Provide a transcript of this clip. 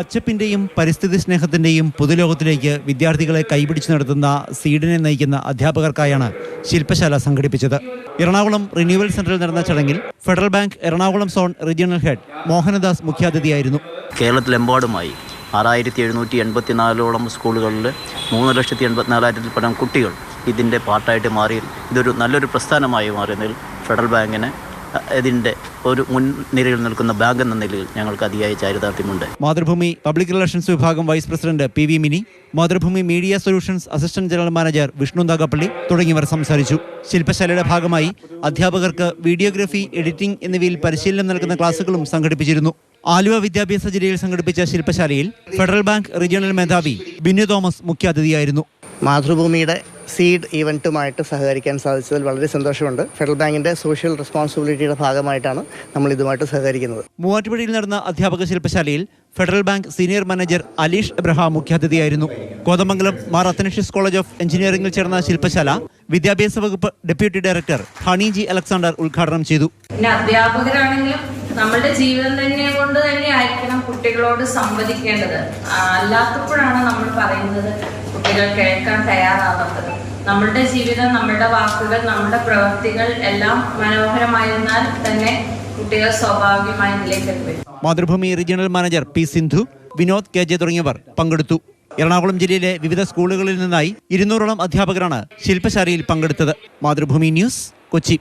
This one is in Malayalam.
പച്ചപ്പിന്റെയും പരിസ്ഥിതി സ്നേഹത്തിന്റെയും പുതുലോകത്തിലേക്ക് വിദ്യാർത്ഥികളെ കൈപിടിച്ചു നടത്തുന്ന സീഡിനെ നയിക്കുന്ന അധ്യാപകർക്കായാണ് ശില്പശാല സംഘടിപ്പിച്ചത്. എറണാകുളം റിന്യൂവൽ സെന്ററിൽ നടന്ന ചടങ്ങിൽ Federal Bank Ernakulam zone regional head Mohanadas മുഖ്യാതിഥിയായിരുന്നു. കേരളത്തിലെമ്പാടുമായി ആറായിരത്തി എഴുന്നൂറ്റി എൺപത്തിനാലോളം സ്കൂളുകളിൽ മൂന്ന് ലക്ഷത്തി എൺപത്തിനാലായിരത്തിൽ പരം കുട്ടികൾ ഇതിന്റെ പാർട്ടായിട്ട് മാറി. ഇതൊരു നല്ലൊരു പ്രസ്ഥാനമായി മാറിയതിൽ ഫെഡറൽ ബാങ്കിന് ഇതിന്റെ ഒരു മുൻനിരയിൽ നിൽക്കുന്ന ബാങ്ക് എന്ന നിലയിൽ ഞങ്ങൾക്ക് അതിയായ ചാരിതാർത്ഥ്യമുണ്ട്. മാതൃഭൂമി പബ്ലിക് റിലേഷൻസ് വിഭാഗം vice president P V Mini Mathrubhumi media solutions assistant general manager Vishnu Nagappally തുടങ്ങിയവർ സംസാരിച്ചു. ശില്പശാലയുടെ ഭാഗമായി അധ്യാപകർക്ക് വീഡിയോഗ്രഫി എഡിറ്റിംഗ് എന്നിവയിൽ പരിശീലനം നൽകുന്ന ക്ലാസുകളും സംഘടിപ്പിച്ചിരുന്നു. ആലുവ വിദ്യാഭ്യാസ ജില്ലയിൽ സംഘടിപ്പിച്ച ശില്പശാലയിൽ ഫെഡറൽ ബാങ്ക് റീജിയണൽ മേധാവി ബിന്നു തോമസ് മുഖ്യാതിഥിയായിരുന്നു. മാതൃഭൂമിയുടെ സീഡ് ഇവന്റുമായിട്ട് സഹകരിക്കാൻ സാധിച്ചതിൽ വളരെ സന്തോഷമുണ്ട്. ഫെഡറൽ ബാങ്കിന്റെ സോഷ്യൽ റെസ്പോൺസിബിലിറ്റിയുടെ ഭാഗമായിട്ടാണ് നമ്മൾ ഇതുമായിട്ട് സഹകരിക്കുന്നത്. മൂവാറ്റുപുഴയിൽ നടന്ന അധ്യാപക ശില്പശാലയിൽ Federal Bank senior manager Aleesh Abraham മുഖ്യാതിഥിയായിരുന്നു. Kothamangalam Mar Athanasius college of എഞ്ചിനീയറിംഗിൽ ചേർന്ന ശില്പശാല വിദ്യാഭ്യാസ വകുപ്പ് deputy director Honey G Alexander ഉദ്ഘാടനം ചെയ്തു. പിന്നെ അധ്യാപകരാണെങ്കിലും നമ്മളുടെ ജീവിതം തന്നെ കൊണ്ട് തന്നെ ആയിരിക്കണം കുട്ടികളോട് സംവദിക്കേണ്ടത്. അല്ലാത്തപ്പോഴാണ് നമ്മൾ പറയുന്നത് കുട്ടികൾ കേൾക്കാൻ തയ്യാറാവാത്തത് നമ്മളുടെ ജീവിതം നമ്മളുടെ വാക്കുകൾ നമ്മുടെ പ്രവൃത്തികൾ എല്ലാം മനോഹരമായിരുന്നാൽ തന്നെ കുട്ടികൾ സ്വാഭാവികമായി നിലയിലേക്ക് വരും Mathrubhumi regional manager P Sindhu Vinod K J തുടങ്ങിയവർ പങ്കെടുത്തു. എറണാകുളം ജില്ലയിലെ വിവിധ സ്കൂളുകളിൽ നിന്നായി ഇരുന്നൂറോളം അധ്യാപകരാണ് ശില്പശാലയിൽ പങ്കെടുത്തത്. മാതൃഭൂമി ന്യൂസ് കൊച്ചി.